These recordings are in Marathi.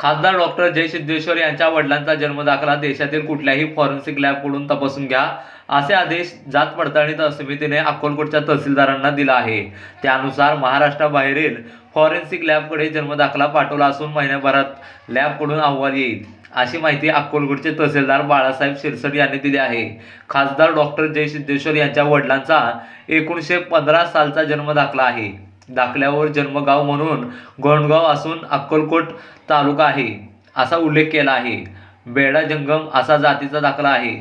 खासदार डॉक्टर जय सिद्धेश्वर यांच्या वडिलांचा जन्मदाखला देशातील कुठल्याही फॉरेन्सिक लॅबकडून तपासून घ्या असे आदेश जात पडताळणी समितीने अक्कलकोटच्या तहसीलदारांना दिला आहे. त्यानुसार महाराष्ट्राबाहेरील फॉरेन्सिक लॅबकडे जन्मदाखला पाठवला असून महिन्याभरात लॅबकडून अहवाल येईल अशी माहिती अक्कलकोटचे तहसीलदार बाळासाहेब शिरसट यांनी दिली आहे. खासदार डॉक्टर जय सिद्धेश्वर यांच्या वडिलांचा एकोणीसशे पंधरा सालचा जन्मदाखला आहे. दाखल्यावर जन्मगाव म्हणून गोंडगाव असून अक्कलकोट तालुका आहे असा उल्लेख केला आहे. बेडा जंगम असा जातीचा दाखला आहे.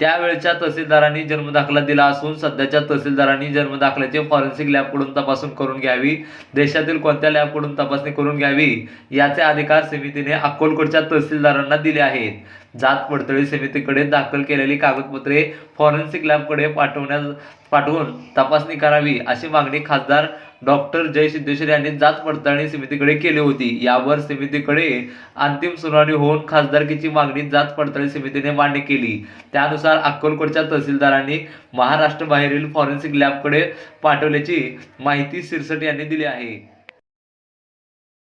त्यावेळच्या तहसीलदारांनी जन्मदाखला दिला असून सध्याच्या तहसीलदारांनी जन्मदाखल्याचे फॉरेन्सिक लॅबकडून तपासून करून घ्यावी देशातील कोणत्या लॅबकडून तपासणी करून घ्यावी याचे अधिकार समितीने अक्कलकोटच्या तहसीलदारांना दिले आहेत. जात पडतळी समितीकडे दाखल केलेली कागदपत्रे फॉरेन्सिक लॅबकडे पाठवण्यास पाठवून तपासणी करावी अशी मागणी खासदार डॉक्टर जय सिद्धेश्वर यांनी जात पडताळणी समितीकडे केली होती. यावर समितीकडे अंतिम सुनावणी होऊन खासदारकीची मागणी जात पडताळणी समितीने मान्य केली. त्यानुसार अक्कलकोटच्या तहसीलदारांनी महाराष्ट्र बाहेरील फॉरेन्सिक लॅबकडे पाठवल्याची माहिती सिरसट यांनी दिली आहे.